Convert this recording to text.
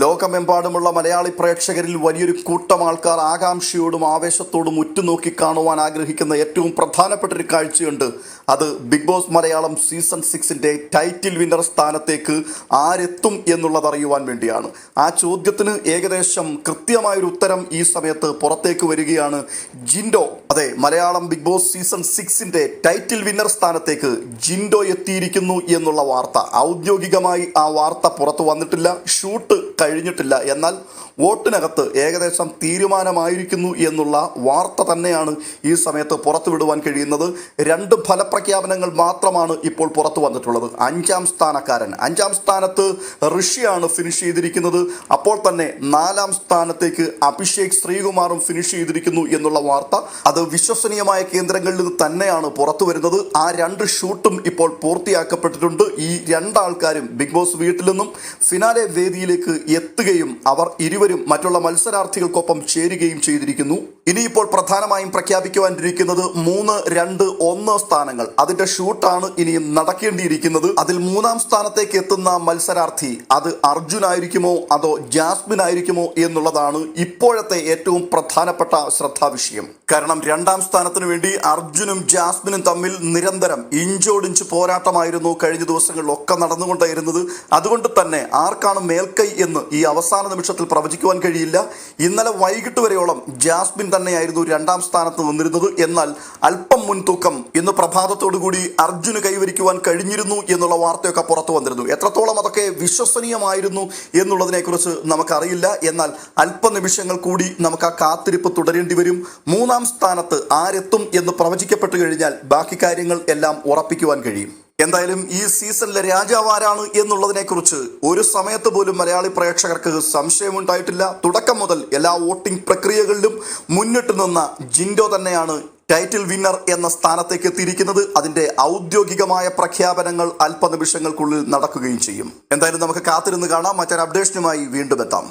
ലോകമെമ്പാടുമുള്ള മലയാളി പ്രേക്ഷകരിൽ വലിയൊരു കൂട്ടം ആൾക്കാർ ആകാംക്ഷയോടും ആവേശത്തോടും ഉറ്റുനോക്കി കാണുവാൻ ആഗ്രഹിക്കുന്ന ഏറ്റവും പ്രധാനപ്പെട്ട ഒരു കാഴ്ചയുണ്ട്. അത് ബിഗ് ബോസ് മലയാളം സീസൺ സിക്സിന്റെ ടൈറ്റിൽ വിന്നർ സ്ഥാനത്തേക്ക് ആരെത്തും എന്നുള്ളത് അറിയുവാൻ വേണ്ടിയാണ്. ആ ചോദ്യത്തിന് ഏകദേശം കൃത്യമായൊരു ഉത്തരം ഈ സമയത്ത് പുറത്തേക്ക് വരികയാണ് ജിൻഡോ. അതെ മലയാളം ബിഗ് ബോസ് സീസൺ സിക്സിന്റെ ടൈറ്റിൽ വിന്നർ സ്ഥാനത്തേക്ക് ജിൻഡോ എത്തിയിരിക്കുന്നു എന്നുള്ള വാർത്ത. ഔദ്യോഗികമായി ആ വാർത്ത പുറത്തു വന്നിട്ടില്ല. ഷൂട്ട് കഴിഞ്ഞിട്ടില്ല. എന്നാൽ വോട്ടിനകത്ത് ഏകദേശം തീരുമാനമായിരിക്കുന്നു എന്നുള്ള വാർത്ത തന്നെയാണ് ഈ സമയത്ത് പുറത്തുവിടുവാൻ കഴിയുന്നത്. രണ്ട് ഫലപ്രഖ്യാപനങ്ങൾ മാത്രമാണ് ഇപ്പോൾ പുറത്തു വന്നിട്ടുള്ളത്. അഞ്ചാം സ്ഥാനക്കാരൻ. അഞ്ചാം സ്ഥാനത്ത് ഋഷിയാണ് ഫിനിഷ് ചെയ്തിരിക്കുന്നത്. അപ്പോൾ തന്നെ നാലാം സ്ഥാനത്തേക്ക് അഭിഷേക് ശ്രീകുമാറും ഫിനിഷ് ചെയ്തിരിക്കുന്നു എന്നുള്ള വാർത്ത അത് വിശ്വസനീയമായ കേന്ദ്രങ്ങളിൽ നിന്ന് തന്നെയാണ് പുറത്തു വരുന്നത്. ആ രണ്ട് ഷൂട്ടും ഇപ്പോൾ പൂർത്തിയാക്കപ്പെട്ടിട്ടുണ്ട്. ഈ രണ്ടാൾക്കാരും ബിഗ് ബോസ് വീട്ടിൽ നിന്നും ഫിനാലെ വേദിയിലേക്ക് എത്തുകയും അവർ ഇരുവരും മറ്റുള്ള മത്സരാർത്ഥികൾക്കൊപ്പം ചേരുകയും ചെയ്തിരിക്കുന്നു. ഇനിയിപ്പോൾ പ്രധാനമായും പ്രഖ്യാപിക്കുവാനിരിക്കുന്നത് മൂന്ന് രണ്ട് ഒന്ന് സ്ഥാനങ്ങൾ. അതിന്റെ ഷൂട്ടാണ് ഇനിയും നടക്കേണ്ടിയിരിക്കുന്നത്. അതിൽ മൂന്നാം സ്ഥാനത്തേക്ക് എത്തുന്ന മത്സരാർത്ഥി അത് അർജുൻ ആയിരിക്കുമോ അതോ ജാസ്മിൻ ആയിരിക്കുമോ എന്നുള്ളതാണ് ഇപ്പോഴത്തെ ഏറ്റവും പ്രധാനപ്പെട്ട ശ്രദ്ധാവിഷയം. കാരണം രണ്ടാം സ്ഥാനത്തിന് വേണ്ടി അർജുനും ജാസ്മിനും തമ്മിൽ നിരന്തരം ഇഞ്ചോടിഞ്ച് പോരാട്ടമായിരുന്നു കഴിഞ്ഞ ദിവസങ്ങളിലൊക്കെ നടന്നുകൊണ്ടായിരുന്നത്. അതുകൊണ്ട് തന്നെ ആർക്കാണ് മേൽക്കൈ എന്ന് ഈ അവസാന നിമിഷത്തിൽ പ്രവചിക്കുവാൻ കഴിയില്ല. ഇന്നലെ വൈകിട്ട് വരെയോളം ജാസ്മിൻ തന്നെയായിരുന്നു രണ്ടാം സ്ഥാനത്ത് നിന്നിരുന്നത്. എന്നാൽ അല്പം മുൻതൂക്കം ഇന്ന് പ്രഭാതത്തോടുകൂടി അർജുന് കൈവരിക്കുവാൻ കഴിഞ്ഞിരുന്നു എന്നുള്ള വാർത്തയൊക്കെ പുറത്തു വന്നിരുന്നു. എത്രത്തോളം അതൊക്കെ വിശ്വസനീയമായിരുന്നു എന്നുള്ളതിനെക്കുറിച്ച് നമുക്കറിയില്ല. എന്നാൽ അല്പ നിമിഷങ്ങൾ കൂടി നമുക്ക് ആ കാത്തിരിപ്പ് തുടരേണ്ടി വരും. മൂന്നാം സ്ഥാനത്ത് ആരെത്തും എന്ന് പ്രവചിക്കപ്പെട്ടു കഴിഞ്ഞാൽ ബാക്കി കാര്യങ്ങൾ എല്ലാം ഉറപ്പിക്കുവാൻ കഴിയും. എന്തായാലും ഈ സീസണിലെ രാജാവ് ആരാണ് എന്നുള്ളതിനെ കുറിച്ച് ഒരു സമയത്ത് പോലും മലയാളി പ്രേക്ഷകർക്ക് സംശയമുണ്ടായിട്ടില്ല. തുടക്കം മുതൽ എല്ലാ വോട്ടിംഗ് പ്രക്രിയകളിലും മുന്നിട്ട് നിന്ന ജിൻഡോ തന്നെയാണ് ടൈറ്റിൽ വിന്നർ എന്ന സ്ഥാനത്തേക്ക് എത്തിയിരിക്കുന്നത്. അതിന്റെ ഔദ്യോഗികമായ പ്രഖ്യാപനങ്ങൾ അല്പനിമിഷങ്ങൾക്കുള്ളിൽ നടക്കുകയും ചെയ്യും. എന്തായാലും നമുക്ക് കാത്തിരുന്ന് കാണാം. മറ്റൊരു അപ്ഡേഷനുമായി വീണ്ടും എത്താം.